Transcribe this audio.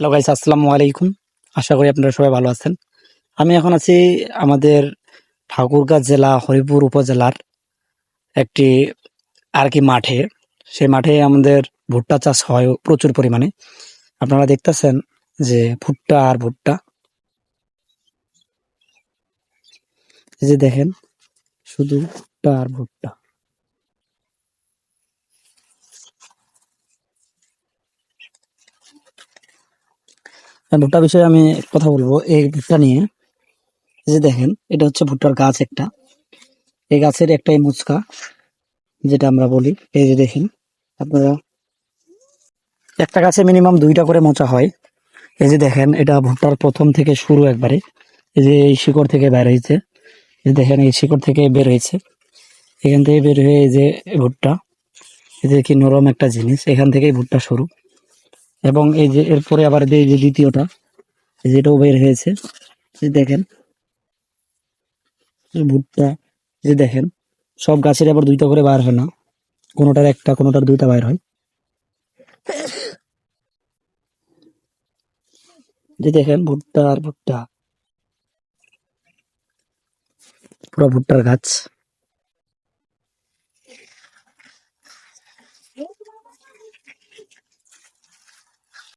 Hello guys আসসালামু আলাইকুম। আশা করি আপনারা সবাই ভালো আছেন। আমি এখন আছি আমাদের ঠাকুরগাঁ জেলা, হরিপুর উপজেলার একটি আর কি মাঠে। সেই মাঠে আমাদের ভুট্টা চাষ হয় প্রচুর পরিমাণে। আপনারা দেখতেছেন যে ভুট্টা আর ভুট্টা। এই যে দেখেন, শুধু ভুট্টা আর ভুট্টা। আর ভুট্টা বিষয়ে আমি কথা বলব এই ভুট্টা নিয়ে। যে দেখেন, এটা হচ্ছে ভুট্টার গাছ একটা। এই গাছের একটাই মুচকা, যেটা আমরা বলি। এই যে দেখেন, আপনারা একটা গাছে মিনিমাম দুইটা করে মোচা হয়। এই যে দেখেন, এটা ভুট্টার প্রথম থেকে শুরু একবারে। এই যে এই শিকড় থেকে বের হয়েছে। এই দেখেন, এই শিকড় থেকে বের হয়েছে। এখান থেকে বের হয়ে এই যে ভুট্টা, এই যে কি নরম একটা জিনিস। এখান থেকেই ভুট্টা শুরু। এবং এই যে এরপরে আবার এই যে দ্বিতীয়টা, এই যে এটাও বের হয়েছে দেখেন। ভুট্টা যে দেখেন, সব গাছের আবার দুইটা করে বার হয় না। কোনোটার একটা, কোনোটার দুইটা বাইর হয়। যে দেখেন ভুট্টা আর ভুট্টা পুরো ভুট্টার গাছ।